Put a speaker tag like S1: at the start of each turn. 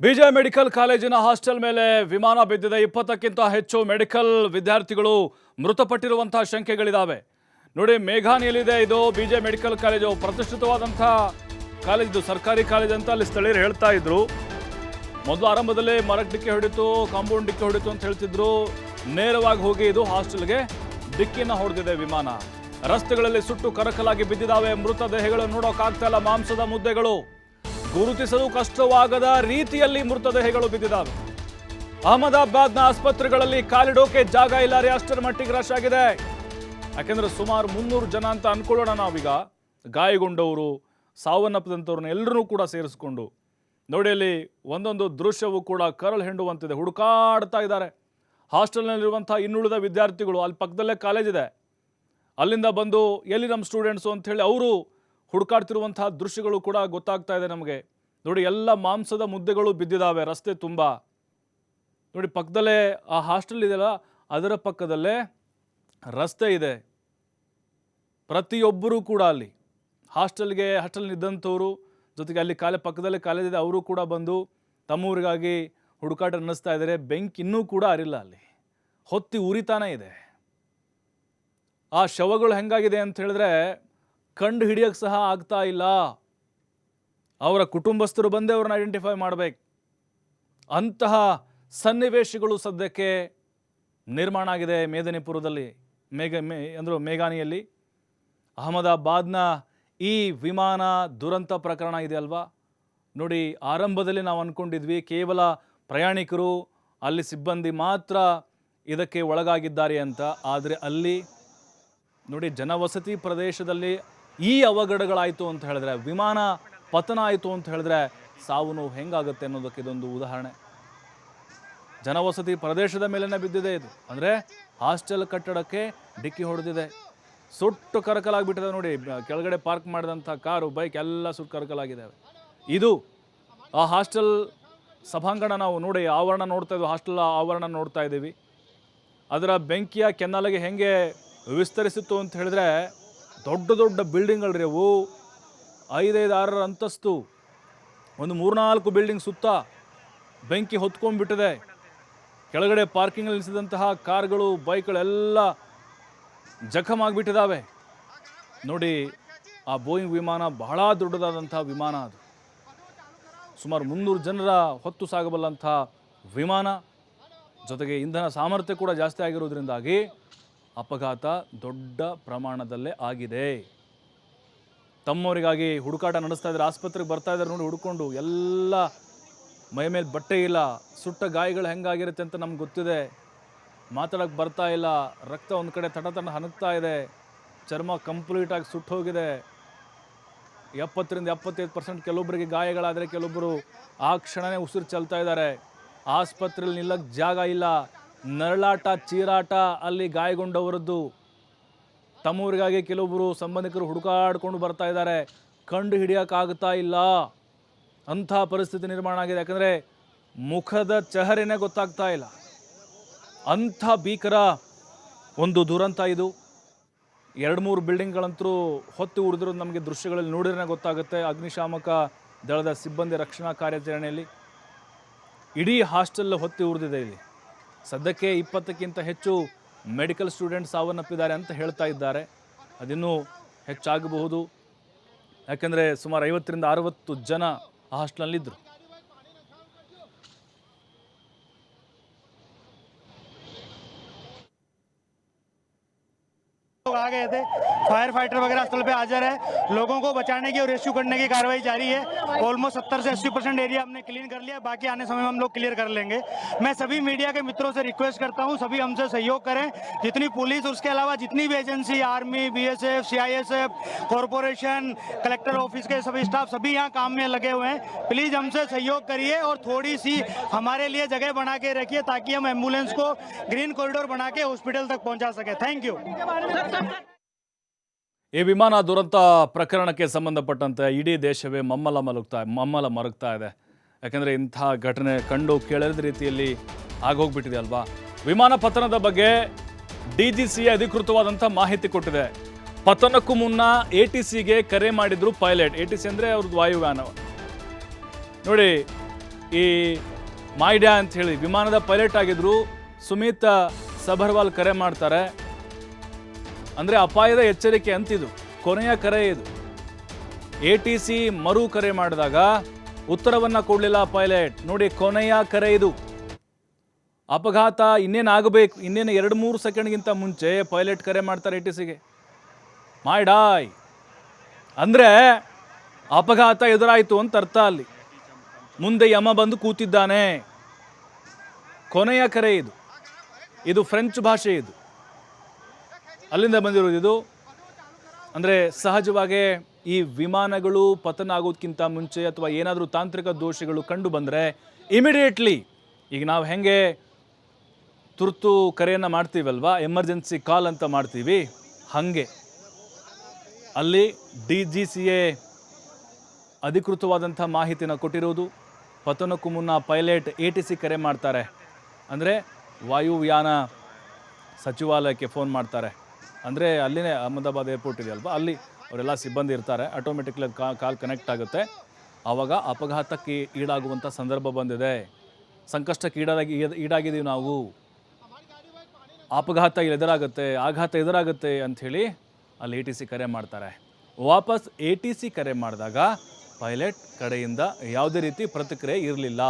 S1: ಬಿಜೆ medical ಕಾಲೇಜಿನ hostel ಮೇಲೆ ವಿಮಾನ ಬಿದ್ದಿದೆ. ಇಪ್ಪತ್ತಕ್ಕಿಂತ ಹೆಚ್ಚು ಮೆಡಿಕಲ್ ವಿದ್ಯಾರ್ಥಿಗಳು ಮೃತಪಟ್ಟಿರುವಂತಹ ಶಂಕೆಗಳಿದ್ದಾವೆ ನೋಡಿ, ಮೇಘಾನಿಯಲ್ಲಿದೆ ಇದು. ಬಿಜೆ ಮೆಡಿಕಲ್ ಕಾಲೇಜು ಪ್ರತಿಷ್ಠಿತವಾದಂತಹ ಕಾಲೇಜ್ ಸರ್ಕಾರಿ ಕಾಲೇಜ್ ಅಂತ ಅಲ್ಲಿ ಸ್ಥಳೀಯರು ಹೇಳ್ತಾ ಇದ್ರು. ಮೊದಲು ಆರಂಭದಲ್ಲಿ ಮರಕ್ಕೆ ಡಿಕ್ಕಿ ಹೊಡಿತು, ಕಾಂಪೌಂಡ್ ಡಿಕ್ಕಿ ಹೊಡಿತು ಅಂತ ಹೇಳ್ತಿದ್ರು. ನೇರವಾಗಿ ಹೋಗಿ ಇದು ಹಾಸ್ಟೆಲ್ಗೆ ಡಿಕ್ಕಿನ ಹೊಡೆದಿದೆ ವಿಮಾನ. ರಸ್ತೆಗಳಲ್ಲಿ ಸುಟ್ಟು ಕರಕಲಾಗಿ ಬಿದ್ದಿದ್ದಾವೆ. ಮೃತದೇಹಗಳು ನೋಡೋಕ್ಕಾಗ್ತಾ ಇಲ್ಲ ಮಾಂಸದ ಮುದ್ದೆಗಳು. ಗುರುತಿಸಲು ಕಷ್ಟವಾಗದ ರೀತಿಯಲ್ಲಿ ಮೃತದೇಹಗಳು ಬಿದ್ದಿದ್ದಾವೆ. ಅಹಮದಾಬಾದ್ನ ಆಸ್ಪತ್ರೆಗಳಲ್ಲಿ ಕಾಲಿಡೋಕೆ ಜಾಗ ಇಲ್ಲ ರೀ, ಅಷ್ಟರ ಮಟ್ಟಿಗೆ ರಶ್ ಆಗಿದೆ. ಯಾಕೆಂದ್ರೆ ಸುಮಾರು ಮುನ್ನೂರು ಜನ ಅಂತ ಅನ್ಕೊಳ್ಳೋಣ ನಾವೀಗ. ಗಾಯಗೊಂಡವರು, ಸಾವನ್ನಪ್ಪದಂಥವ್ರನ್ನ ಎಲ್ಲರೂ ಕೂಡ ಸೇರಿಸ್ಕೊಂಡು. ನೋಡಿ ಅಲ್ಲಿ ಒಂದೊಂದು ದೃಶ್ಯವು ಕೂಡ ಕರಳು ಹೆಂಡುವಂತಿದೆ, ಹುಡುಕಾಡ್ತಾ ಇದ್ದಾರೆ. ಹಾಸ್ಟೆಲ್ನಲ್ಲಿರುವಂಥ ಇನ್ನುಳಿದ ವಿದ್ಯಾರ್ಥಿಗಳು, ಅಲ್ಲಿ ಪಕ್ಕದಲ್ಲೇ ಕಾಲೇಜ್ ಇದೆ ಅಲ್ಲಿಂದ ಬಂದು ಎಲ್ಲಿ ನಮ್ಮ ಸ್ಟೂಡೆಂಟ್ಸು ಹೇಳಿ ಅವರು ಹುಡುಕಾಡ್ತಿರುವಂತಹ ದೃಶ್ಯಗಳು ಕೂಡ ಗೊತ್ತಾಗ್ತಾ ಇದೆ ನಮಗೆ. ನೋಡಿ, ಎಲ್ಲ ಮಾಂಸದ ಮುದ್ದೆಗಳು ಬಿದ್ದಿದ್ದಾವೆ ರಸ್ತೆ ತುಂಬ. ನೋಡಿ, ಪಕ್ಕದಲ್ಲೇ ಆ ಹಾಸ್ಟೆಲ್ ಇದೆಯಲ್ಲ, ಅದರ ಪಕ್ಕದಲ್ಲೇ ರಸ್ತೆ ಇದೆ. ಪ್ರತಿಯೊಬ್ಬರೂ ಕೂಡ ಅಲ್ಲಿ. ಹಾಸ್ಟೆಲ್ಗೆ, ಹಾಸ್ಟೆಲ್ ಇದ್ದಂಥವ್ರು ಜೊತೆಗೆ ಅಲ್ಲಿ ಕಾಲೇ ಪಕ್ಕದಲ್ಲೇ ಕಾಲೇಜ್ ಇದೆ, ಅವರು ಕೂಡ ಬಂದು ತಮ್ಮೂರಿಗಾಗಿ ಹುಡುಕಾಟ ನಡೆಸ್ತಾ ಇದ್ದಾರೆ. ಬೆಂಕಿ ಇನ್ನೂ ಕೂಡ ಅರಿಲ್ಲ ಅಲ್ಲಿ. ಹೊತ್ತಿ ಉರಿತಾನೇ ಇದೆ. ಆ ಶವಗಳು ಹೆಂಗಾಗಿದೆ ಅಂತ ಹೇಳಿದ್ರೆ ಕಂಡು ಹಿಡಿಯೋಕ್ಕೆ ಸಹ ಆಗ್ತಾ ಇಲ್ಲ. ಅವರ ಕುಟುಂಬಸ್ಥರು ಬಂದೇ ಅವ್ರನ್ನ ಐಡೆಂಟಿಫೈ ಮಾಡಬೇಕು. ಅಂತಹ ಸನ್ನಿವೇಶಗಳು ಸದ್ಯಕ್ಕೆ ನಿರ್ಮಾಣ ಆಗಿದೆ ಮೇದಿನಿಪುರದಲ್ಲಿ. ಮೇಘ ಮೇ ಅಂದರು ಮೇಘಾನಿಯಲ್ಲಿ. ಅಹಮದಾಬಾದ್ನ ಈ ವಿಮಾನ ದುರಂತ ಪ್ರಕರಣ ಇದೆ ಅಲ್ವಾ? ನೋಡಿ, ಆರಂಭದಲ್ಲಿ ನಾವು ಅಂದ್ಕೊಂಡಿದ್ವಿ ಕೇವಲ ಪ್ರಯಾಣಿಕರು, ಅಲ್ಲಿ ಸಿಬ್ಬಂದಿ ಮಾತ್ರ ಇದಕ್ಕೆ ಒಳಗಾಗಿದ್ದಾರೆ ಅಂತ. ಆದರೆ ಅಲ್ಲಿ ನೋಡಿ, ಜನವಸತಿ ಪ್ರದೇಶದಲ್ಲಿ ಈ ಅವಘಡಗಳಾಯಿತು ಅಂತ ಹೇಳಿದ್ರೆ, ವಿಮಾನ ಪತನ ಆಯಿತು ಅಂತ ಹೇಳಿದ್ರೆ ಸಾವು ನೋವು ಹೆಂಗಾಗುತ್ತೆ ಅನ್ನೋದಕ್ಕೆ ಇದೊಂದು ಉದಾಹರಣೆ. ಜನವಸತಿ ಪ್ರದೇಶದ ಮೇಲೇ ಬಿದ್ದಿದೆ ಇದು. ಅಂದರೆ ಹಾಸ್ಟೆಲ್ ಕಟ್ಟಡಕ್ಕೆ ಡಿಕ್ಕಿ ಹೊಡೆದಿದೆ. ಸುಟ್ಟು ಕರಕಲಾಗಿಬಿಟ್ಟಿದೆ ನೋಡಿ, ಕೆಳಗಡೆ ಪಾರ್ಕ್ ಮಾಡಿದಂಥ ಕಾರು, ಬೈಕ್ ಎಲ್ಲ ಸುಟ್ಟು ಕರಕಲಾಗಿದ್ದಾವೆ ಇದು ಆ ಹಾಸ್ಟೆಲ್ ಸಭಾಂಗಣ ನಾವು ನೋಡಿ, ಆವರಣ ನೋಡ್ತಾ ಇದ್ದೀವಿ ಹಾಸ್ಟೆಲ್ ಆವರಣ ನೋಡ್ತಾ ಇದ್ದೀವಿ. ಅದರ ಬೆಂಕಿಯ ಕೆನ್ನಲಿಗೆ ಹೆಂಗೆ ವಿಸ್ತರಿಸಿತ್ತು ಅಂತ ಹೇಳಿದ್ರೆ ದೊಡ್ಡ ದೊಡ್ಡ ಬಿಲ್ಡಿಂಗ್ಗಳ್ರಿ ಅವು. ಐದೈದು ಆರರ ಅಂತಸ್ತು. ಒಂದು ಮೂರ್ನಾಲ್ಕು ಬಿಲ್ಡಿಂಗ್ ಸುತ್ತ ಬೆಂಕಿ ಹೊತ್ಕೊಂಡ್ಬಿಟ್ಟಿದೆ. ಕೆಳಗಡೆ ಪಾರ್ಕಿಂಗ್ ನಿಲ್ಲಿಸಿದಂತಹ ಕಾರ್ಗಳು, ಬೈಕ್ಗಳೆಲ್ಲ ಜಖಮ್ ಆಗಿಬಿಟ್ಟಿದ್ದಾವೆ ನೋಡಿ, ಆ ಬೋಯಿಂಗ್ ವಿಮಾನ ಬಹಳ ದೊಡ್ಡದಾದಂಥ ವಿಮಾನ ಅದು. ಸುಮಾರು ಮುನ್ನೂರು ಜನರ ಹೊತ್ತು ಸಾಗಬಲ್ಲಂಥ ವಿಮಾನ. ಜೊತೆಗೆ ಇಂಧನ ಸಾಮರ್ಥ್ಯ ಕೂಡ ಜಾಸ್ತಿ ಆಗಿರೋದ್ರಿಂದಾಗಿ ಅಪಘಾತ ದೊಡ್ಡ ಪ್ರಮಾಣದಲ್ಲೇ ಆಗಿದೆ. ತಮ್ಮವರಿಗಾಗಿ ಹುಡುಕಾಟ ನಡೆಸ್ತಾ ಇದ್ದಾರೆ. ಆಸ್ಪತ್ರೆಗೆ ಬರ್ತಾ ಇದ್ದಾರೆ ನೋಡಿ ಹುಡ್ಕೊಂಡು. ಎಲ್ಲ ಮೈ ಮೇಲೆ ಬಟ್ಟೆ ಇಲ್ಲ. ಸುಟ್ಟ ಗಾಯಗಳು ಹೆಂಗಾಗಿರುತ್ತೆ ಅಂತ ನಮ್ಗೆ ಗೊತ್ತಿದೆ. ಮಾತಾಡೋಕ್ಕೆ ಬರ್ತಾ ಇಲ್ಲ. ರಕ್ತ ಒಂದು ಕಡೆ ತಟ ತಟ ಹನಗ್ತಾ ಇದೆ. ಚರ್ಮ ಕಂಪ್ಲೀಟಾಗಿ ಸುಟ್ಟು ಹೋಗಿದೆ. ಎಪ್ಪತ್ತರಿಂದ ಎಪ್ಪತ್ತೈದು ಪರ್ಸೆಂಟ್ ಕೆಲವೊಬ್ಬರಿಗೆ ಗಾಯಗಳಾದರೆ ಕೆಲವೊಬ್ಬರು ಆ ಕ್ಷಣನೇ ಉಸಿರು ಚೆಲ್ತಾ ಇದ್ದಾರೆ. ಆಸ್ಪತ್ರೆಯಲ್ಲಿ ನಿಲ್ಲಕ್ಕೆ ಜಾಗ ಇಲ್ಲ. ನರಳಾಟ, ಚೀರಾಟ ಅಲ್ಲಿ ಗಾಯಗೊಂಡವರದ್ದು. ತಮ್ಮೂರಿಗಾಗಿ ಕೆಲವೊಬ್ಬರು ಸಂಬಂಧಿಕರು ಹುಡುಕಾಡ್ಕೊಂಡು ಬರ್ತಾ ಇದ್ದಾರೆ. ಕಂಡು ಹಿಡಿಯೋಕ್ಕಾಗ್ತಾ ಇಲ್ಲ. ಅಂಥ ಪರಿಸ್ಥಿತಿ ನಿರ್ಮಾಣ ಆಗಿದೆ. ಯಾಕಂದರೆ ಮುಖದ ಚಹರೆನೇ ಗೊತ್ತಾಗ್ತಾ ಇಲ್ಲ. ಅಂಥ ಭೀಕರ ಒಂದು ದುರಂತ ಇದು. ಎರಡು ಮೂರು ಬಿಲ್ಡಿಂಗ್ಗಳಂತರೂ ಹೊತ್ತು ಉರಿದಿರೋದು ನಮಗೆ ದೃಶ್ಯಗಳಲ್ಲಿ ನೋಡಿದ್ರೆ ಗೊತ್ತಾಗುತ್ತೆ. ಅಗ್ನಿಶಾಮಕ ದಳದ ಸಿಬ್ಬಂದಿ ರಕ್ಷಣಾ ಕಾರ್ಯಾಚರಣೆಯಲ್ಲಿ. ಇಡೀ ಹಾಸ್ಟೆಲ್ ಹೊತ್ತಿ ಉರಿದಿದೆ ಇಲ್ಲಿ. ಸದ್ಯಕ್ಕೆ ಇಪ್ಪತ್ತಕ್ಕಿಂತ ಹೆಚ್ಚು ಮೆಡಿಕಲ್ ಸ್ಟೂಡೆಂಟ್ಸ್ ಸಾವನ್ನಪ್ಪಿದ್ದಾರೆ ಅಂತ ಹೇಳ್ತಾ ಇದ್ದಾರೆ. ಅದಿನ್ನೂ ಹೆಚ್ಚಾಗಬಹುದು. ಯಾಕೆಂದರೆ ಸುಮಾರು ಐವತ್ತರಿಂದ ಅರುವತ್ತು ಜನ ಆ ಹಾಸ್ಟೆಲ್ನಲ್ಲಿದ್ದರು
S2: आ गए थे। फायर फाइटर वगैरह स्थल पे हाजिर है। लोगों को बचाने की और रेस्क्यू करने की कार्रवाई जारी है। ऑलमोस्ट सत्तर से अस्सी परसेंट एरिया हमने क्लीन कर लिया। बाकी आने समय में हम लोग क्लियर कर लेंगे। मैं सभी मीडिया के मित्रों से रिक्वेस्ट करता हूँ, सभी हमसे सहयोग करें। जितनी पुलिस उसके अलावा जितनी भी agency army BSF CISF corporation collector office के सभी स्टाफ सभी यहाँ काम में लगे हुए हैं। प्लीज़ हमसे सहयोग करिए और थोड़ी सी हमारे लिए जगह बना के रखिए ताकि हम एंबुलेंस को ग्रीन कॉरिडोर बना के हॉस्पिटल तक पहुँचा सके। थैंक यू
S1: ಈ ವಿಮಾನ ದುರಂತ ಪ್ರಕರಣಕ್ಕೆ ಸಂಬಂಧಪಟ್ಟಂತೆ ಇಡೀ ದೇಶವೇ ಮಮ್ಮಲ ಮಲಗ್ತಾ ಮಮ್ಮಲ ಮರುಗ್ತಾ ಇದೆ. ಯಾಕಂದರೆ ಇಂಥ ಘಟನೆ ಕಂಡು ಕೇಳದ ರೀತಿಯಲ್ಲಿ ಆಗೋಗ್ಬಿಟ್ಟಿದೆ ಅಲ್ವಾ? ವಿಮಾನ ಪತನದ ಬಗ್ಗೆ ಡಿ ಜಿ ಸಿ ಅಧಿಕೃತವಾದಂಥ ಮಾಹಿತಿ ಕೊಟ್ಟಿದೆ. ಪತನಕ್ಕೂ ಮುನ್ನ ಎ ಟಿ ಸಿಗೆ ಕರೆ ಮಾಡಿದ್ರು ಪೈಲಟ್. ಎ ಟಿ ಸಿ ಅಂದರೆ ಅವ್ರದ್ದು ವಾಯುಯಾನ. ನೋಡಿ, ಈ ಮಾಯ್ಡ್ಯಾ ಅಂತ ಹೇಳಿ ವಿಮಾನದ ಪೈಲಟ್ ಆಗಿದ್ರು ಸುಮಿತ್ ಸಬರ್ವಾಲ್ ಕರೆ ಮಾಡ್ತಾರೆ. ಅಂದರೆ ಅಪಾಯದ ಎಚ್ಚರಿಕೆ ಅಂತಿದು. ಕೊನೆಯ ಕರೆ ಇದು. ಎ ಟಿ ಸಿ ಮರು ಕರೆ ಮಾಡಿದಾಗ ಉತ್ತರವನ್ನು ಕೊಡಲಿಲ್ಲ ಪೈಲಟ್. ನೋಡಿ ಕೊನೆಯ ಕರೆ ಇದು. ಅಪಘಾತ ಇನ್ನೇನಾಗಬೇಕು ಇನ್ನೇನು ಎರಡು ಮೂರು ಸೆಕೆಂಡ್ಗಿಂತ ಮುಂಚೆ ಪೈಲಟ್ ಕರೆ ಮಾಡ್ತಾರೆ ಎ ಟಿ ಸಿಗೆ ಮಾಡಾಯ್ ಅಂದರೆ ಅಪಘಾತ ಎದುರಾಯಿತು ಅಂತ ಅರ್ಥ ಅಲ್ಲಿ. ಮುಂದೆ ಯಮ ಬಂದು ಕೂತಿದ್ದಾನೆ. ಕೊನೆಯ ಕರೆ ಇದು. ಇದು ಫ್ರೆಂಚ್ ಭಾಷೆ ಇದು. ಅಲ್ಲಿಂದ ಬಂದಿರೋದು ಇದು. ಅಂದರೆ ಸಹಜವಾಗಿ ಈ ವಿಮಾನಗಳು ಪತನ ಆಗೋದಕ್ಕಿಂತ ಮುಂಚೆ ಅಥವಾ ಏನಾದರೂ ತಾಂತ್ರಿಕ ದೋಷಗಳು ಕಂಡು ಬಂದರೆ ಇಮಿಡಿಯೇಟ್ಲಿ ಈಗ ನಾವು ಹೆಂಗೆ ತುರ್ತು ಕರೆಯನ್ನು ಮಾಡ್ತೀವಲ್ವಾ? ಎಮರ್ಜೆನ್ಸಿ ಕಾಲ್ ಅಂತ ಮಾಡ್ತೀವಿ. ಹಾಗೆ. ಅಲ್ಲಿ ಡಿ ಜಿ ಸಿ ಎ ಅಧಿಕೃತವಾದಂಥ ಮಾಹಿತಿನ ಕೊಟ್ಟಿರೋದು. ಪತನಕ್ಕೂ ಮುನ್ನ ಪೈಲಟ್ ಎ ಟಿ ಸಿ ಕರೆ ಮಾಡ್ತಾರೆ. ಅಂದರೆ ವಾಯುಯಾನ ಸಚಿವಾಲಯಕ್ಕೆ ಫೋನ್ ಮಾಡ್ತಾರೆ. ಅಂದರೆ ಅಲ್ಲಿನೇ ಅಹಮದಾಬಾದ್ ಏರ್ಪೋರ್ಟ್ ಇದೆಯಲ್ವ? ಅಲ್ಲಿ ಅವರೆಲ್ಲ ಸಿಬ್ಬಂದಿ ಇರ್ತಾರೆ. ಆಟೋಮೆಟಿಕ್ಲಿ ಅದು ಕಾಲ್ ಕನೆಕ್ಟ್ ಆಗುತ್ತೆ. ಆವಾಗ ಅಪಘಾತಕ್ಕೆ ಈಡಾಗುವಂಥ ಸಂದರ್ಭ ಬಂದಿದೆ. ಸಂಕಷ್ಟಕ್ಕೆ ಈಡಾಗಿ ಈಡಾಗಿದ್ದೀವಿ ನಾವು. ಅಪಘಾತ ಎದುರಾಗುತ್ತೆ, ಆಘಾತ ಎದುರಾಗುತ್ತೆ ಅಂಥೇಳಿ ಅಲ್ಲಿ ಎ ಟಿ ಸಿ ಕರೆ ಮಾಡ್ತಾರೆ. ವಾಪಸ್ ಎ ಟಿ ಸಿ ಕರೆ ಮಾಡಿದಾಗ ಪೈಲಟ್ ಕಡೆಯಿಂದ ಯಾವುದೇ ರೀತಿ ಪ್ರತಿಕ್ರಿಯೆ ಇರಲಿಲ್ಲ.